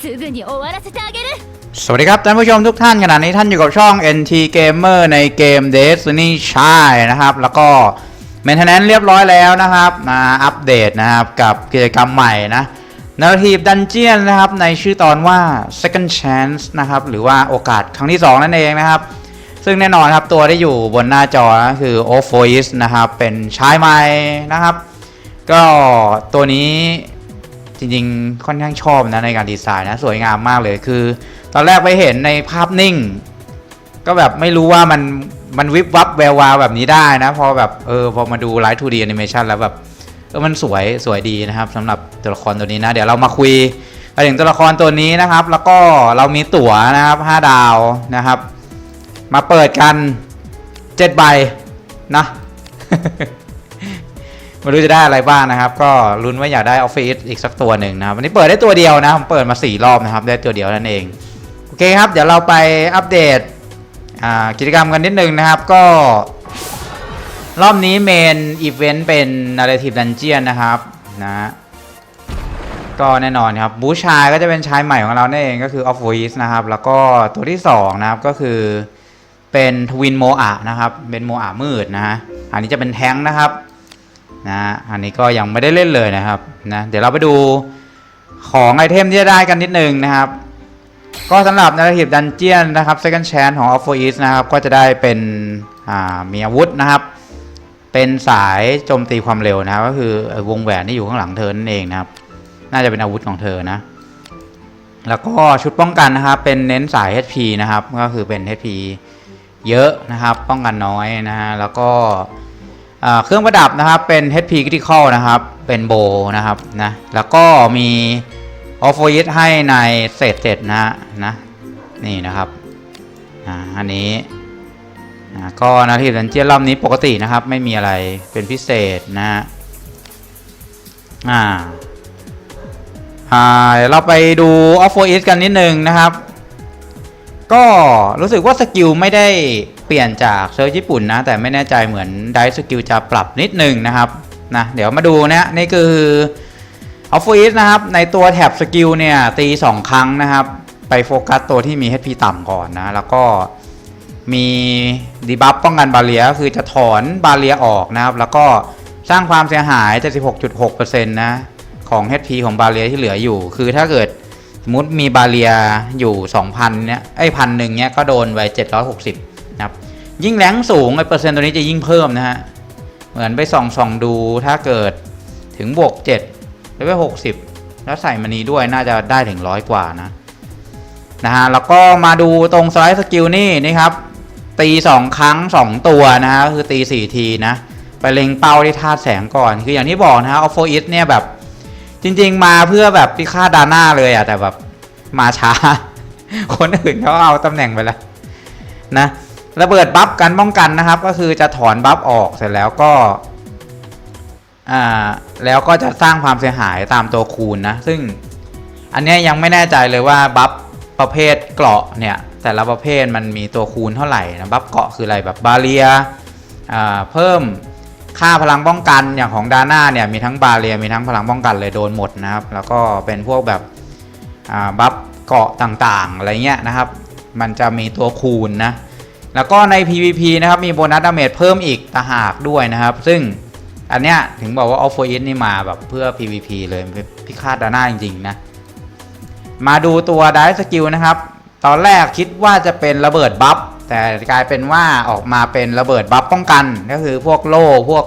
すぐに終わらせてあげる สวัสดีครับท่านผู้ชมทุกท่านขณะนี้ท่านอยู่กับช่อง NT Gamer ในเกม Destiny ใช่นะครับ แล้วก็ Maintenance เรียบร้อยแล้วนะครับมาอัปเดตนะครับกับกิจกรรมใหม่นะ Narrative Dungeon นะครับในชื่อตอนว่า Second Chance นะครับหรือว่าโอกาสครั้งที่ 2 นั่นเองนะครับ ซึ่งแน่นอนครับตัวที่อยู่บนหน้าจอนะคือ o f o i s นะครับเป็นชายใหม่นะครับ ก็ตัวนี้ จริงๆ ค่อนข้างชอบนะในการดีไซน์นะ สวยงามมากเลยคือ ตอนแรกไปเห็นในภาพนิ่ง ก็แบบไม่รู้ว่ามันมันวิบวับแวววาวแบบนี้ได้นะ พอแบบเออพอมาดูไลท์ 2D animation แล้วแบบเออมันสวยสวยดีนะครับสำหรับตัวละครตัวนี้นะ เดี๋ยวเรามาคุยกันถึงตัวละครตัวนี้นะครับ แล้วก็เรามีตั๋วนะครับ 5 ดาวนะครับ มาเปิดกัน7ใบนะ ไม่รู้จะได้อะไรบ้างนะครับ ก็ลุ้นว่าอยากได้ออฟฟิศอีกสักตัวหนึ่งนะครับวันนี้เปิดได้ตัวเดียวนะผมเปิดมา 4 รอบนะครับ ได้ตัวเดียวนั่นเอง โอเคครับ เดี๋ยวเราไปอัปเดตกิจกรรมกันนิดนึงนะครับก็ รอบนี้เมนอีเวนต์เป็น Narrative Dungeon นะครับนะก็แน่นอนครับบูชายก็จะเป็นชายใหม่ของเรานั่นเองก็คือ Off Voice นะครับ แล้วก็ตัวที่ 2 นะครับก็คือเป็นทวินโมอะนะครับเป็นโมอะมืดนะฮะอันนี้จะเป็นแท้งนะครับ นะอันนี้ก็ยังไม่ได้เล่นเลยนะครับนะเดี๋ยวเราไปดูของไอเทมที่จะได้กันนิดนึงนะครับ ก็สำหรับ Narrative Dungeon นะครับ Second Chance ของ Off East นะครับ ก็จะได้เป็นมีอาวุธนะครับ เป็นสายโจมตีความเร็วนะครับ ก็คือวงแหวนที่อยู่ข้างหลังเธอนั่นเองนะครับ น่าจะเป็นอาวุธของเธอนะ แล้วก็ชุดป้องกันนะครับ เป็นเน้นสาย HP นะครับ ก็คือเป็น HP เยอะนะครับ ป้องกันน้อยนะฮะแล้วก็ เครื่องประดับนะครับเป็น HP Critical นะครับเป็นโบนะครับนะแล้วก็มี o f f o i d ให้ในเศษเจ็ดนะนะนี่นะครับอ่าอันนี้อ่าก็นาทีดันเจียนรอบนี้ปกตินะครับ ไม่มีอะไรเป็นพิเศษนะฮะอ่าเดี๋ยวเราไปดู o f f o i d กันนิดนึงนะครับ ก็รู้สึกว่าสกิลไม่ได้เปลี่ยนจากเซิร์ฟญี่ปุ่นนะ แต่ไม่แน่ใจเหมือนไดสกิลจะปรับนิดนึงนะครับนะเดี๋ยวมาดูนะนี่คือออฟฟิศนะครับในตัวแท็บสกิลเนี่ยตี 2 ครั้งนะครับ ไปโฟกัสตัวที่มี HP ต่ำก่อนนะ แล้วก็มีดีบัฟป้องกันบาเรียคือจะถอนบาเรียออกนะครับ แล้วก็สร้างความเสียหาย76.6%นะของ HP ของบาเรียที่เหลืออยู่ คือถ้าเกิด สมมติมีบาเรียอยู่ 2,000เนี่ยไอ้พันหนึ่งเนี่ยก็โดนไป760นะครับยิ่งแรงสูงไอ้เปอร์เซ็นต์ตัวนี้จะยิ่งเพิ่มนะฮะเหมือนไปส่องส่องดูถ้าเกิดถึงบวก7แล้วไป60 แล้วใส่มันนี้ด้วยน่าจะได้ถึงร้อยกว่านะนะฮะแล้วก็มาดูตรงสไลด์สกิลนี่นี่ครับตี 2 ครั้ง 2 ตัวนะฮะคือตี 4 ทีนะ ไปเล็งเป้าที่ธาตุแสงก่อน คืออย่างที่บอกนะฮะออฟโฟอิสเนี่ยแบบ จริง ๆ มาเพื่อแบบพิฆาตดาน่าเลยอะแต่แบบมาช้า คนอื่นเขาเอาตำแหน่งไปแล้วนะระเบิดบัฟกันป้องกันนะครับ ก็คือจะถอนบัฟออกเสร็จแล้วก็อ่าแล้วก็จะสร้างความเสียหายตามตัวคูณนะ ซึ่งอันนี้ยยังไม่แน่ใจเลยว่าบัฟประเภทเกราะเนี่ยแต่ละประเภทมันมีตัวคูณเท่าไหร่นะบัฟเกราะคืออะไรแบบบาเรียอ่าเพิ่ม ค่าพลังป้องกันอย่างของดาน่าเนี่ยมีทั้งบาเรียมีทั้งพลังป้องกันเลยโดนหมดนะครับ แล้วก็เป็นพวกแบบบัฟเกาะต่างๆอะไรเงี้ยนะครับ มันจะมีตัวคูณนะแล้วก็ใน PVP นะครับมีโบนัสดาเมจเพิ่มอีกต่างหากด้วยนะครับ ซึ่งอันเนี้ยถึงบอกว่า o f f o i s นี่มาแบบเพื่อ PVP เลยพิฆาตดาน่าจริงๆนะมาดูตัวไดสกิลนะครับ ตอนแรกคิดว่าจะเป็นระเบิดบัฟ แต่กลายเป็นว่าออกมาเป็นระเบิดบัฟป้องกันก็คือพวกโล่พวก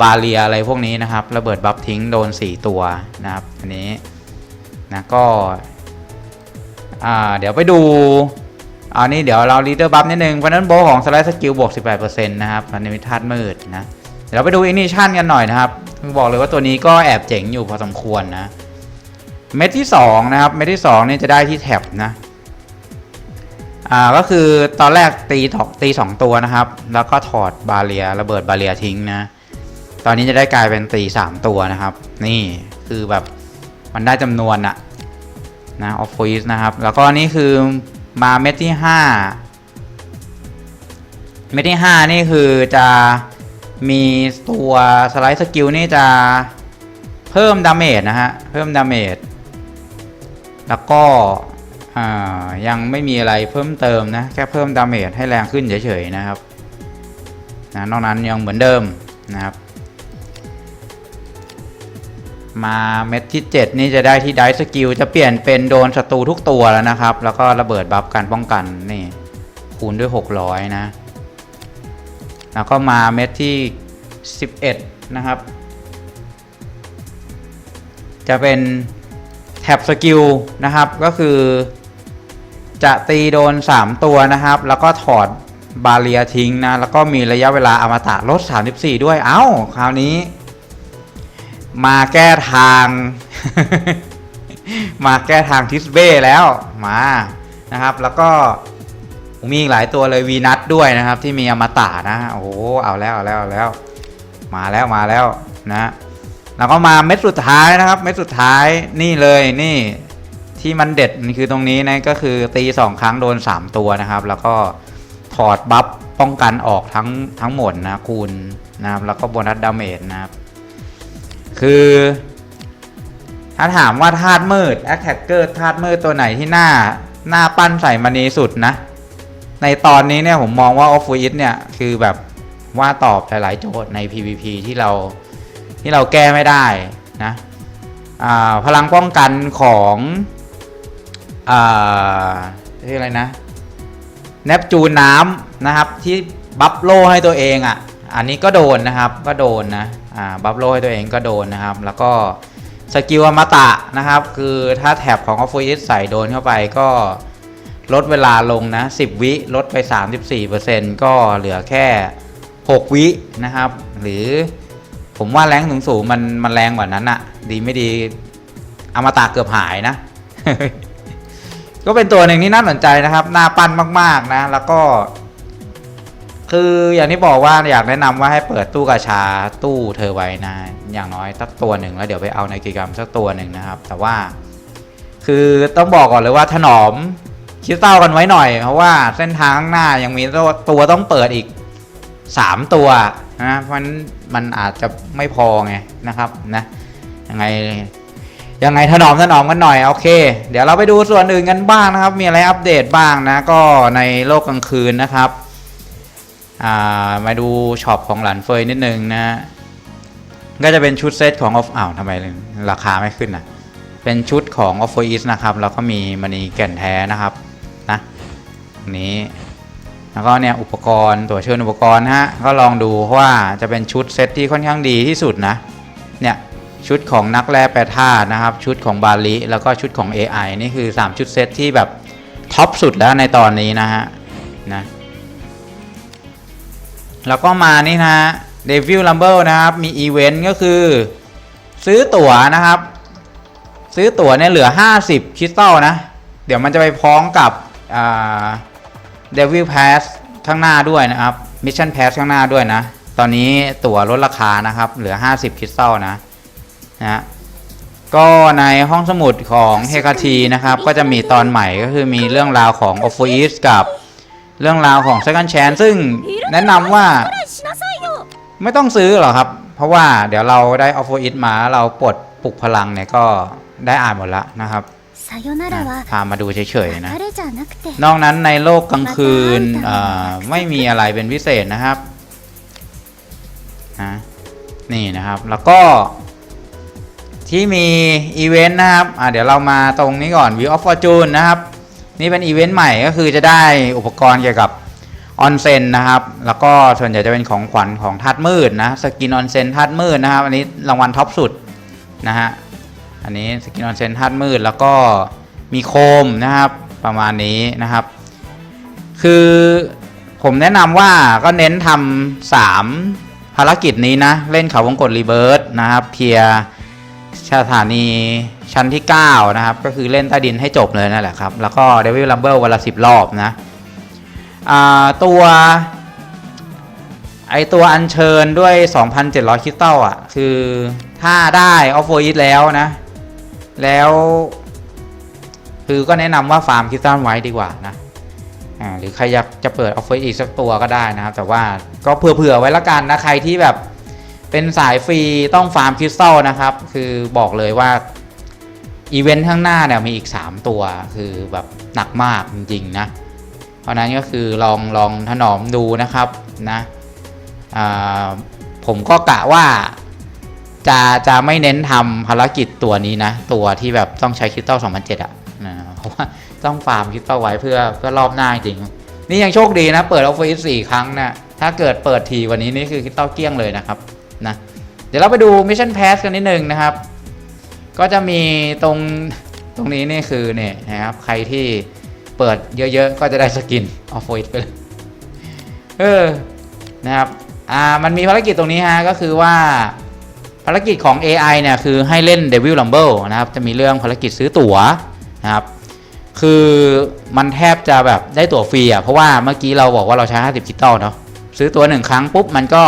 บาเรียอะไรพวกนี้นะครับ ระเบิดบัฟทิ้งโดน 4 ตัวนะครับอันนี้นะก็เดี๋ยวไปดูอันนี้เดี๋ยวเราลีดเดอร์บัฟนิดนึงเพราะนั้นโบของสไลด์สกิลบวก 18%นะครับอันนี้มีธาตุมืดนะเดี๋ยวเราไปดูอินิชันกันหน่อยนะครับ บอกเลยว่าตัวนี้ก็แอบเจ๋งอยู่พอสมควรนะ เม็ดที่ 2 นะครับ เม็ดที่ 2 นี่จะได้ที่แท็บนะ อ่าก็คือตอนแรกตีถอกตี2ตัวนะครับ แล้วก็ถอดบาเรียระเบิดบาเรียทิ้งนะ ตอนนี้จะได้กลายเป็นตี3ตัวนะครับ นี่คือแบบมันได้จำนวนอะนะออฟฟิศนะครับ แล้วก็นี่คือมาเม็ดที่5เม็ดที่5นี่คือจะมีตัวสไลด์สกิลนี่จะเพิ่มดาเมจนะฮะ เพิ่มดาเมจแล้วก็ ยังไม่มีอะไรเพิ่มเติมนะ แค่เพิ่มดาเมจให้แรงขึ้นเฉยๆนะครับนะนอกนั้นยังเหมือนเดิมนะครับ มาเม็ดที่ 7 นี่จะได้ที่ได้สกิลจะเปลี่ยนเป็นโดนศัตรูทุกตัวแล้วนะครับ แล้วก็ระเบิดบัฟการป้องกันนี่คูณด้วย 600 นะ แล้วก็มาเม็ดที่ 11 นะครับ จะเป็นแท็บสกิลนะครับก็คือ จะตีโดน 3 ตัวนะครับ แล้วก็ถอดบาเรียทิ้งนะ แล้วก็มีระยะเวลาอมตะลด 34 ด้วย เอ้า คราวนี้ มาแก้ทาง มาแก้ทางทิสเบ้แล้ว มานะครับ แล้วก็มีอีกหลายตัวเลยวีนัทด้วยนะครับ ที่มีอมตะนะ โอ้โหเอาแล้วเอาแล้วเอาแล้ว มาแล้วมาแล้วนะ แล้วก็มาเม็ดสุดท้ายนะครับ เม็ดสุดท้ายนี่เลยนี่ ที่มันเด็ดคือตรงนี้นะก็คือตีสองครั้งโดน 3 ตัวนะครับ แล้วก็ถอดบัฟป้องกันออกทั้งทั้งหมดนะคูณนะครับแล้วก็โบนัสดาเมจนะครับ คือถ้าถามว่าธาตุมืดแอคแท็กเกอร์ธาตุมืดตัวไหนที่หน้าหน้าปั้นใส่มณีสุดนะ ในตอนนี้เนี่ยผมมองว่าออฟฟิศเนี่ยคือแบบว่าตอบหลาย ๆ โจทย์ใน PVP ที่เราที่เราแก้ไม่ได้นะอ่าพลังป้องกันของ อ่าที่ออะไรนะเนปจูนน้ำนะครับ ที่บัฟโลให้ตัวเองอะ่ะ อันนี้ก็โดนนะครับก็โดนนะอ่าบัฟโลให้ตัวเองก็โดนนะครับ แล้วก็สกิลอมตะนะครับ คือถ้าแท็บของออฟฟิศใส่โดนเข้าไปก็ลดเวลาลงนะ 10 วิลดไป 34%ก็เหลือแค่ 6 วินะครับ หรือผมว่าแรงสูงสูงมันมันแรงกว่านั้นอะดีไม่ดีอมตะเกือบหายนะ ก็เป็นตัวหนึ่งที่น่าสนใจนะครับน่าปั้นมากๆนะ แล้วก็ คืออย่างที่บอกว่าอยากแนะนำว่าให้เปิดตู้กาชาตู้เธอไว้นะ อย่างน้อยสักตัวหนึ่งแล้วเดี๋ยวไปเอาในกิจกรรมสักตัวหนึ่งนะครับ แต่ว่า คือต้องบอกก่อนเลยว่าถนอมคิดเต้ากันไว้หน่อย เพราะว่าเส้นทางข้างหน้ายังมีตัวต้องเปิดอีก 3 ตัวนะเพราะมันมันอาจจะไม่พอไงนะครับนะยังไง ยังไงถนอมถนอมกันหน่อยโอเค เดี๋ยวเราไปดูส่วนอื่นกันบ้างนะครับ มีอะไรอัปเดตบ้างนะ ก็ในโลกกลางคืนนะครับามาดูช็อปของหลานเฟยนิดนึงนะก็จะเป็นชุดเซตของออฟอ้าวทำไมราคาไม่ขึ้นนะเป็นชุดของ o f f e r East นะครับ แล้วก็มีมณีแก่นแท้นะครับนะนี้แล้วก็เนี่ยอุปกรณ์ตัวเชิญอุปกรณ์ฮะก็ลองดูเพราะว่าจะเป็นชุดเซตที่ค่อนข้างดีที่สุดนะเนี่ย ชุดของนักแร่แปรธาตุนะครับ ชุดของบาลิแล้วก็ชุดของ AI นี่คือ 3 ชุดเซตที่แบบท็อปสุดแล้วในตอนนี้นะฮะนะแล้วก็มานี่นะเดวิลลัมเบิลนะครับมีอีเวนต์ก็คือ ซื้อตั๋วนะครับ ซื้อตั๋วเนี่ยเหลือ 50 คริสตัลนะ เดี๋ยวมันจะไปพ้องกับเดวิลพสข้างหน้าด้วยนะครับมิชชั่นพสข้างหน้าด้วยนะ ตอนนี้ตั๋วลดราคานะครับ เหลือ 50 คริสตัลนะ นะก็ในห้องสมุดของเฮคาทีนะครับ ก็จะมีตอนใหม่ก็คือมีเรื่องราวของออฟฟิสกับเรื่องราวของ Second Chance ซึ่งแนะนำว่าไม่ต้องซื้อหรอกครับ เพราะว่าเดี๋ยวเราได้ออฟฟิสมาเราปลดปลุกพลังเนี่ยก็ได้อ่านหมดละนะครับพามาดูเฉยๆนะ นอกนั้นในโลกกลางคืนไม่มีอะไรเป็นพิเศษนะครับ นี่นะครับ แล้วก็ ที่มีอีเวนต์นะครับเดี๋ยวเรามาตรงนี้ก่อน View of Fortune นะครับ นี่เป็นอีเวนต์ใหม่ก็คือจะได้อุปกรณ์เกี่ยวกับออนเซนนะครับ แล้วก็ส่วนใหญ่จะเป็นของขวัญของธาตุมืดนะ สกินออนเซนธาตุมืดนะครับ อันนี้รางวัลท็อปสุดนะฮะ อันนี้สกินออนเซนธาตุมืด แล้วก็มีโคมนะครับ ประมาณนี้นะครับ คือผมแนะนำว่าก็เน้นทำสามภารกิจนี้นะ เล่นเขาวงกตรีเบิร์ดนะครับเพียร์ สถานีชั้นที่ 9 นะครับ ก็คือเล่นใต้ดินให้จบเลยนั่นแหละครับ แล้วก็ Devil Rumble วันละ 10 รอบนะตัวไอตัวอัญเชิญด้วย 2,700 คริสตัลอะ คือถ้าได้ออฟโฟอีแล้วนะ แล้ว คือก็แนะนำว่าฟาร์มคริสตัลไว้ดีกว่านะหรือใครอยากจะเปิดออฟเฟอร์อีกสักตัวก็ได้นะครับ แต่ว่าก็เผื่อๆไว้ละกันนะ ใครที่แบบ เป็นสายฟรีต้องฟาร์มคริสตัลนะครับ คือบอกเลยว่าอีเวนต์ข้างหน้าเนี่ยมีอีก 3 ตัวคือแบบหนักมากจริงๆนะ เพราะนั้นก็คือลองลองถนอมดูนะครับนะผมก็กะว่าจะจะไม่เน้นทำภารกิจตัวนี้นะ ตัวที่แบบต้องใช้คริสตัล2007อะนะเพราะว่าต้องฟาร์มคริสตัลไว้เพื่อเพื่อรอบหน้าจริง นี่ยังโชคดีนะ เปิดออฟฟิศสี่ครั้งนะถ้าเกิดเปิดทีวันนี้นี่คือคริสตัลเกลี้ยงเลยนะครับ นะเดี๋ยวเราไปดูมิชชั่น a s s กันนิดนึงนะครับ ก็จะมีตรงตรงนี้นี่คือเนี่ยนะครับใครที่เปิดเยอะๆ ก็จะได้สกินออฟฟิศไปเลยเออนะครับอ่ามันมีภารกิจตรงนี้ฮะก็คือว่าภารกิจของ AI เนี่ยคือให้เล่น Devil Rumble นะครับ จะมีเรื่องภารกิจซื้อตั๋วนะครับ คือมันแทบจะแบบได้ตั๋วฟรีอะเพราะว่าเมื่อกี้เราบอกว่าเราใช้ 50คิตตัลเนาะซื้อตั๋วหนึ่งครั้งปุ๊บมันก็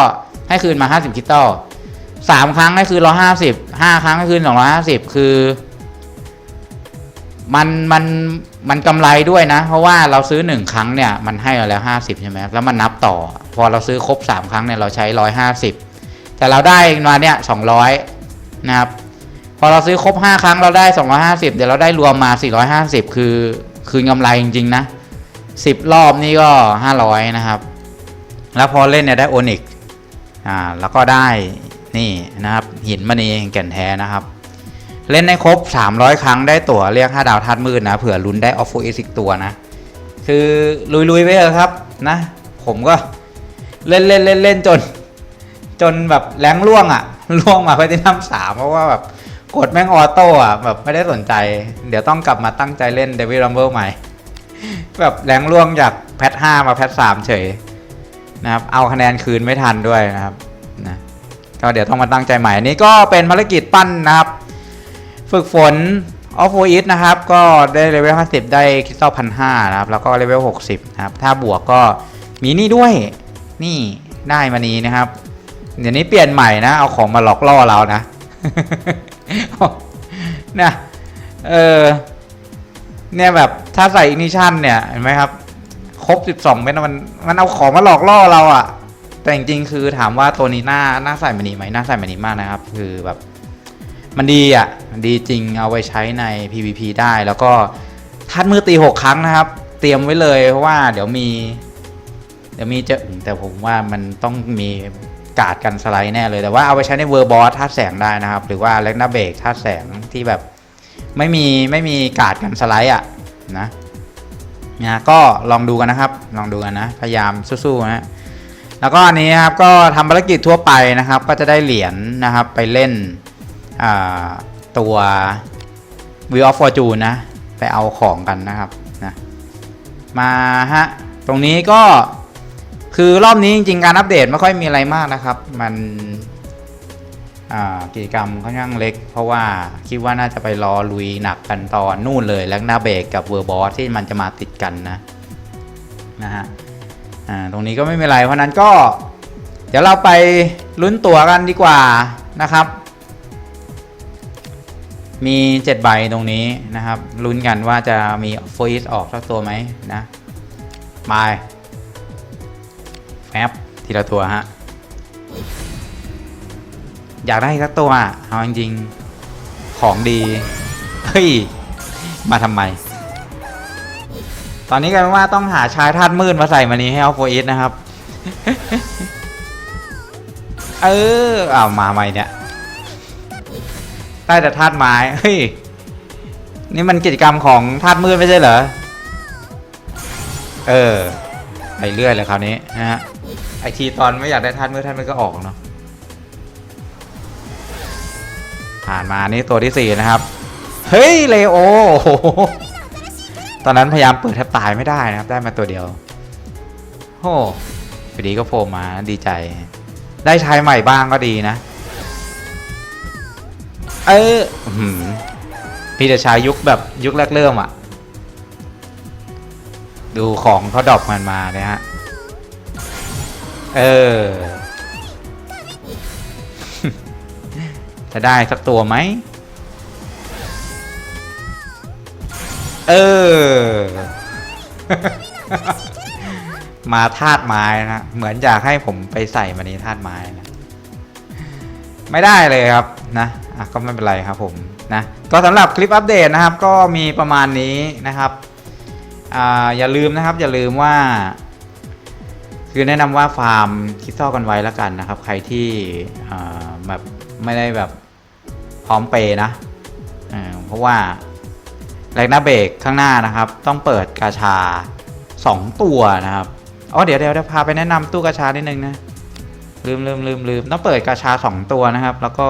ให้คืนมา 50คิตตัลสามครั้งให้คืน150ห้าครั้งให้คืน250คือมันมันมันกำไรด้วยนะ เพราะว่าเราซื้อหนึ่งครั้งเนี่ยมันให้เราแล้วห้าสิบใช่ไหมแล้วมันนับต่อ พอเราซื้อครบสามครั้งเนี่ยเราใช้ร้อยห้าสิบแต่เราได้มาเนี่ยสองร้อยนะครับพอเราซื้อครบห้าครั้งเราได้สองร้อยห้าสิบเดี๋ยวเราได้รวมมาสี่ร้อยห้าสิบคือคืนกำไรจริงๆนะสิบรอบนี่ก็ห้าร้อยนะครับ แล้วพอเล่นเนี่ยได้โอนิก อ่าแล้วก็ได้นี่นะครับหินมณีแห่งแก่นแท้นะครับ เล่นให้ครบ 300 ครั้งได้ตั๋วเรียก 5 ดาวธาตุมืดนะเผื่อลุ้นได้ออฟฟูเอสิกตัวนะ คือลุยๆไปเถอะครับนะผมก็เล่นเล่นเล่นเล่นจน จนแบบแรงล่วงอะ่ะล่วงมาไปที่น้ำสามเพราะว่าแบบกดแม่งออโต้อะแบบไม่ได้สนใจ เดี๋ยวต้องกลับมาตั้งใจเล่นเดวิ l รัมเบิลใหม่ แบบแรงล่วงจากแพทห้ามาแพทสามเฉย นะครับ เอาคะแนนคืนไม่ทันด้วยนะครับนะก็เดี๋ยวต้องมาตั้งใจใหม่นี้ก็เป็นภารกิจปั้นนะครับ ฝึกฝนออฟโฟอิสนะครับ ก็ได้เลเวล 50 ได้คริสตัลพันห้านะครับ แล้วก็เลเวล 60 นะครับ ถ้าบวกก็มีนี่ด้วย นี่ได้มานี้นะครับ เดี๋ยวนี้เปลี่ยนใหม่นะ เอาของมาหลอกล่อเรานะเนี่ยเออเนี่ยแบบถ้าใส่อินิชันเนี่ย เห็นไหมครับ ครบ 12 เม็ดมันมันเอาของมาหลอกล่อเราอะ่ะ แต่จริงๆคือถามว่าตัวนี้หน่าหน่าใส่มานี้ไหมหน่าใส่มานี้มากนะครับ คือแบบมันดีอะมันดีจริงเอาไว้ใช้ใน PVP ได้แล้วก็ทัดมือตี 6 ครั้งนะครับ เตรียมไว้เลยเพราะว่าเดี๋ยวมี เดี๋ยวมีเจอแต่ผมว่ามันต้องมีกาดกันสไลด์แน่เลยแต่ว่าเอาไปใช้ในเวอร์บอสธาตุแสงได้นะครับ หรือว่าเล็กนาเบกธาตุแสงที่แบบไม่มีไม่มีกาดกันสไลด์อะนะ นะก็ลองดูกันนะครับ ลองดูกันนะ พยายามสู้ๆนะ แล้วก็อันนี้ครับก็ทำภารกิจทั่วไปนะครับ ก็จะได้เหรียญนะครับไปเล่นตัว Wheel of Fortune นะ ไปเอาของกันนะครับนะมาฮะ ตรงนี้ก็คือรอบนี้จริงๆการอัปเดตไม่ค่อยมีอะไรมากนะครับ มัน กิจกรรมค่อนข้างเล็ก เพราะว่าคิดว่าน่าจะไปรอลุยหนักกันตอนนู่นเลยแล้วหน้าเบรกกับเวอร์บอสที่มันจะมาติดกันนะนะฮะตรงนี้ก็ไม่มีอะไร เพราะฉะนั้นก็ เดี๋ยวเราไปลุ้นตั๋วกันดีกว่านะครับ มี7ใบตรงนี้นะครับลุ้นกันว่าจะมีโฟอิสออกสักตัวไหมนะมาแฟบทีละตัวฮะ อยากได้สักตัวเอาจริงๆของดี เฮ้ย มาทำไม ตอนนี้กลายเป็นว่าต้องหาชายธาตุมืดมาใส่มานี้ให้เอาโฟอิสนะครับ เออเอามาใหม่เนี่ยได้แต่ธาตุไม้ เฮ้ย นี่มันกิจกรรมของธาตุมืดไม่ใช่เหรอ เออไปเรื่อยเลยคราวนี้นะฮะไอทีตอนไม่อยากได้ธาตุมืดธาตุมืดก็ออกเนาะ ผ่านมานี่ตัวที่สี่นะครับ เฮ้ย เลโอ ตอนนั้นพยายามเปิดแทบตายไม่ได้นะครับ ได้มาตัวเดียวโอ้พอดีก็โผล่มาดีใจ ได้ชายใหม่บ้างก็ดีนะ เอออื้อหือพี่จะใช้ยุคแบบยุคแรกเริ่มอะ ดูของเขาดรอปมันมาเนี่ยฮะ เออ จะได้สักตัวไหม เออ มาธาตุไม้นะ เหมือนอยากให้ผมไปใส่มาในธาตุไม้นะ ไม่ได้เลยครับนะอะก็ไม่เป็นไรครับผมนะ ก็สำหรับคลิปอัปเดตนะครับ ก็มีประมาณนี้นะครับอ่าอย่าลืมนะครับอย่าลืมว่า คือแนะนำว่าฟาร์มคิดซ่อกันไว้แล้วกันนะครับ ใครที่อ่าแบบไม่ได้แบบ พร้อมเปย์นะเพราะว่าแรกหน้าเบรกข้างหน้านะครับ ต้องเปิดกาชา 2 ตัวนะครับอ๋อเดี๋ยวเดี๋ยวพาไปแนะนำตู้กาชานิดนึงนะลืมลืมลืมลืมต้องเปิดกาชา 2 ตัวนะครับ แล้วก็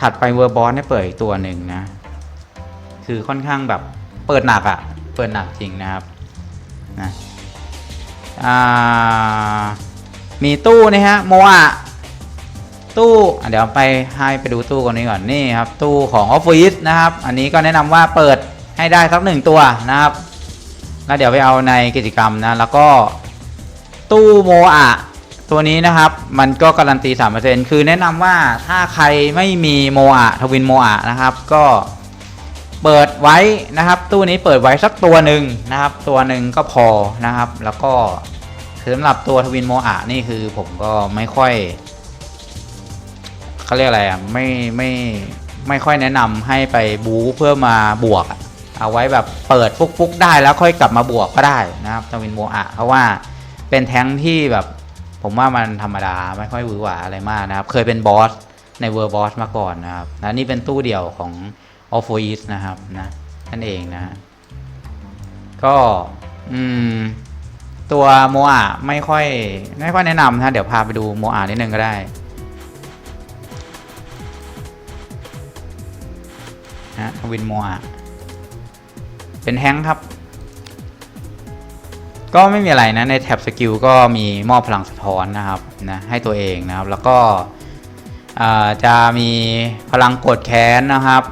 ถัดไปเวอร์บอสเนี่ยเปิดอีกตัวหนึ่งนะ คือค่อนข้างแบบเปิดหนักอะ่ะ เปิดหนักจริงนะครับนะมีตู้นี่ฮะโมอะ ตู้เดี๋ยวไปให้ไปดูตู้ก่อนนี้ก่อนนี่ครับตู้ของออฟฟิศนะครับ อันนี้ก็แนะนำว่าเปิดให้ได้สักหนึ่งตัวนะครับ แล้วเดี๋ยวไปเอาในกิจกรรมนะแล้วก็ตู้โมอะตัวนี้นะครับมันก็การันตี 3%คือแนะนำว่าถ้าใครไม่มีโมอะทวินโมอะนะครับ ก็เปิดไว้นะครับ ตู้นี้เปิดไว้สักตัวหนึ่งนะครับ ตัวหนึ่งก็พอนะครับ แล้วก็สำหรับตัวทวินโมอะนี่คือผมก็ไม่ค่อย เขาเรียกอะไรอะไม่ไม่ไม่ค่อยแนะนำให้ไปบู๊เพื่อมาบวก เอาไว้แบบเปิดฟุกๆได้แล้วค่อยกลับมาบวกก็ได้นะครับทวินโมอะเพราะว่าเป็นแท้งที่แบบผมว่ามันธรรมดาไม่ค่อยหวือหวาอะไรมากนะครับ เคยเป็นบอสในเวอร์บอสมาก่อนนะครับและนี่เป็นตู้เดี่ยวของ o f f o i s นะครับนะนั่นเองนะ ก็อืมตัวโมอะไม่ค่อยไม่ค่อยแนะนำนะเดี๋ยวพาไปดูโมอะนิดนึงก็ได้ นะทวินมอะเป็นแฮงครับ ก็ไม่มีอะไรนะ ในแท็บสกิลก็มีมอบพลังสะท้อนนะครับนะให้ตัวเองนะครับ แล้วก็จะมีพลังกดแค้นนะครับ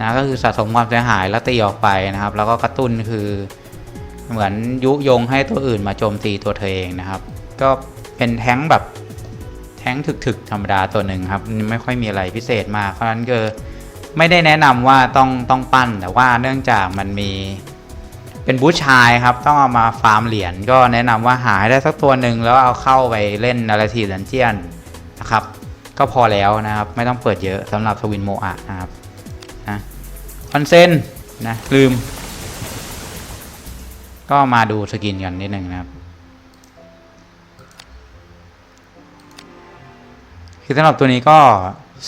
นะก็คือสะสมความเสียหายแล้วตีออกไปนะครับ แล้วก็กระตุ้นคือเหมือนยุยงให้ตัวอื่นมาโจมตีตัวเธอเองนะครับ ก็เป็นแท้งแบบแท้งถึกๆธรรมดาตัวหนึ่งครับ ไม่ค่อยมีอะไรพิเศษมากเพราะฉะนั้นก็ ไม่ได้แนะนำว่าต้องต้องปั้นแต่ว่าเนื่องจากมันมีเป็นบูชายครับ ต้องเอามาฟาร์มเหรียญก็แนะนำว่าหาให้ได้สักตัวหนึ่งแล้วเอาเข้าไปเล่นนาราทีดันเจียนนะครับ ก็พอแล้วนะครับ ไม่ต้องเปิดเยอะสำหรับทวินโมอะนะครับนะคอนเซนนะลืม ก็มาดูสกินกันนิดนึงนะครับคือสำหรับตัวนี้ก็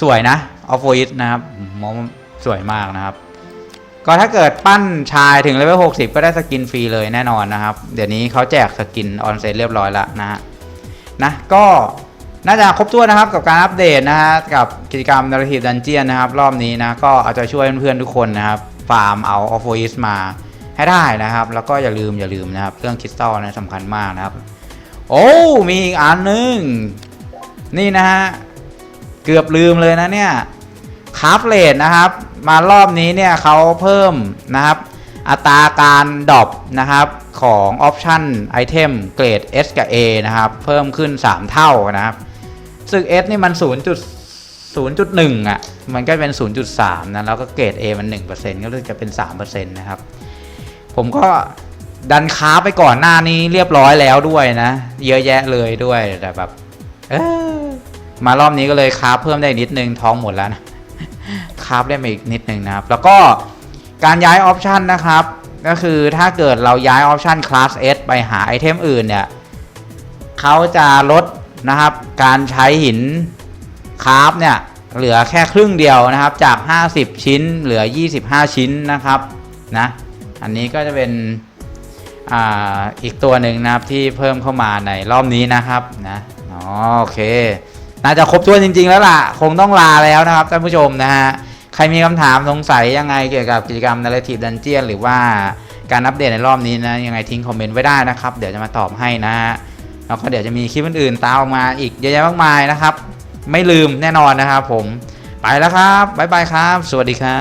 สวยนะออฟโฟอิสนะครับมองสวยมากนะครับ ก็ถ้าเกิดปั้นชายถึงเลเวล60 ก็ได้สกินฟรีเลยแน่นอนนะครับ เดี๋ยวนี้เขาแจกสกินออนเซ็ตเรียบร้อยแล้วนะฮะนะก็น่าจะครบถ้วนนะครับกับการอัปเดตนะฮะกับกิจกรรม Narrative Dungeon นะครับ รอบนี้นะก็เอาใจช่วยเพื่อนๆทุกคนนะครับ ฟาร์มเอาออฟโฟอิสมาให้ได้นะครับ แล้วก็อย่าลืมอย่าลืมนะครับ เรื่องคริสตัลนะสำคัญมากนะครับ โอ้ มีอีกอันหนึง นี่นะฮะ เกือบลืมเลยนะเนี่ยคาร์ฟเลดนะครับ มารอบนี้เนี่ยเขาเพิ่มนะครับ อัตราการดรอปนะครับของออปชันไอเทมเกรด S กับ A นะครับ เพิ่มขึ้น 3 เท่านะครับซึ่ง S นี่มัน 0.0.1อะมันก็เป็น 0.3 นะ แล้วก็เกรด A มัน 1%ก็เลยจะเป็น 3%นะครับ ผมก็ดันค้าไปก่อนหน้านี้เรียบร้อยแล้วด้วยนะ เยอะแยะเลยด้วยแต่แบบ เออ มารอบนี้ก็เลยคราฟเพิ่มได้นิดนึงท้องหมดแล้วนะคราฟได้มาอีกนิดนึงนะครับ แล้วก็การย้ายออปชันนะครับ ก็คือถ้าเกิดเราย้ายออปชันคลาส S ไปหาไอเทมอื่นเนี่ยเขาจะลดนะครับ การใช้หินคราฟเนี่ยเหลือแค่ครึ่งเดียวนะครับ จาก 50 ชิ้นเหลือ 25 ชิ้นนะครับนะอันนี้ก็จะเป็นออีกตัวหนึ่งนะครับที่เพิ่มเข้ามาในรอบนี้นะครับนะอ๋อโอเค น่าจะครบถ้วนจริง ๆ แล้วล่ะ คงต้องลาแล้วนะครับท่านผู้ชมนะฮะ ใครมีคำถามสงสัยยังไงเกี่ยวกับกิจกรรม Narrative นเจียนหรือว่าการอัปเดตในรอบนี้นะ ยังไงทิ้งคอมเมนต์ไว้ได้นะครับ เดี๋ยวจะมาตอบให้นะฮะ แล้วก็เดี๋ยวจะมีคลิปอื่นๆตามออกมาอีกเยอะแยะมากมายนะครับ ไม่ลืมแน่นอนนะครับผม ไปแล้วครับบ๊ายบายครับ สวัสดีครับ